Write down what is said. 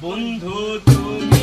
বন্ধু তুমি